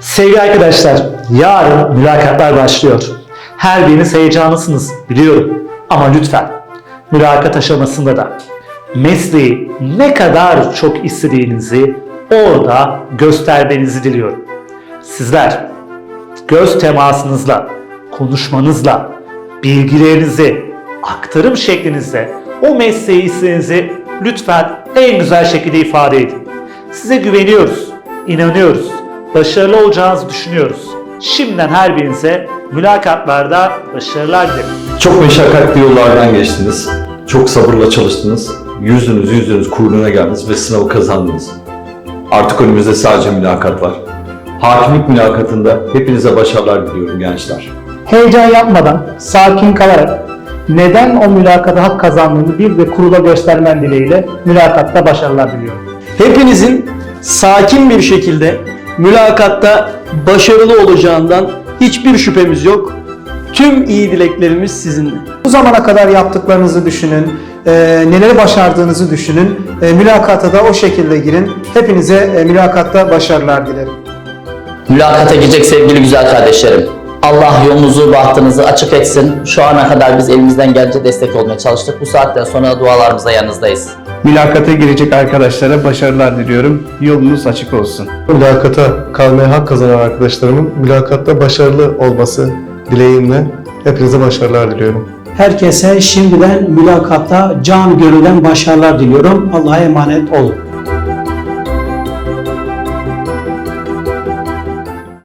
Sevgili arkadaşlar, yarın mülakatlar başlıyor. Her biriniz heyecanlısınız biliyorum. Ama lütfen mülakat aşamasında da mesleği ne kadar çok istediğinizi orada göstermenizi diliyorum. Sizler göz temasınızla, konuşmanızla, bilgilerinizi, aktarım şeklinizle o mesleği istediğinizi lütfen en güzel şekilde ifade edin. Size güveniyoruz, inanıyoruz, başarılı olacağınızı düşünüyoruz. Şimdiden her birinize mülakatlarda başarılar dilerim. Çok meşakkatli yollardan geçtiniz. Çok sabırla çalıştınız. Yüzdünüz yüzdünüz kuruluna geldiniz ve sınavı kazandınız. Artık önümüzde sadece mülakat var. Hakimlik mülakatında hepinize başarılar diliyorum gençler. heyecan yapmadan, sakin kalarak neden o mülakata hak kazandığını bir de kurula göstermen dileğiyle mülakatta başarılar diliyorum. Hepinizin sakin bir şekilde mülakatta başarılı olacağından hiçbir şüphemiz yok. Tüm iyi dileklerimiz sizinle. Bu zamana kadar yaptıklarınızı düşünün, e, neleri başardığınızı düşünün. E, mülakata da o şekilde girin. Hepinize e, mülakatta başarılar dilerim. Mülakata girecek sevgili güzel kardeşlerim. Allah yolunuzu, bahtınızı açık etsin. Şu ana kadar biz elimizden gelince destek olmaya çalıştık. Bu saatten sonra dualarımızla yanınızdayız. Mülakata girecek arkadaşlara başarılar diliyorum. Yolunuz açık olsun. Mülakata kalmaya hak kazanan arkadaşlarımın mülakatta başarılı olması dileğimle hepinize başarılar diliyorum. Herkese şimdiden mülakatta can gönülden başarılar diliyorum. Allah'a emanet olun.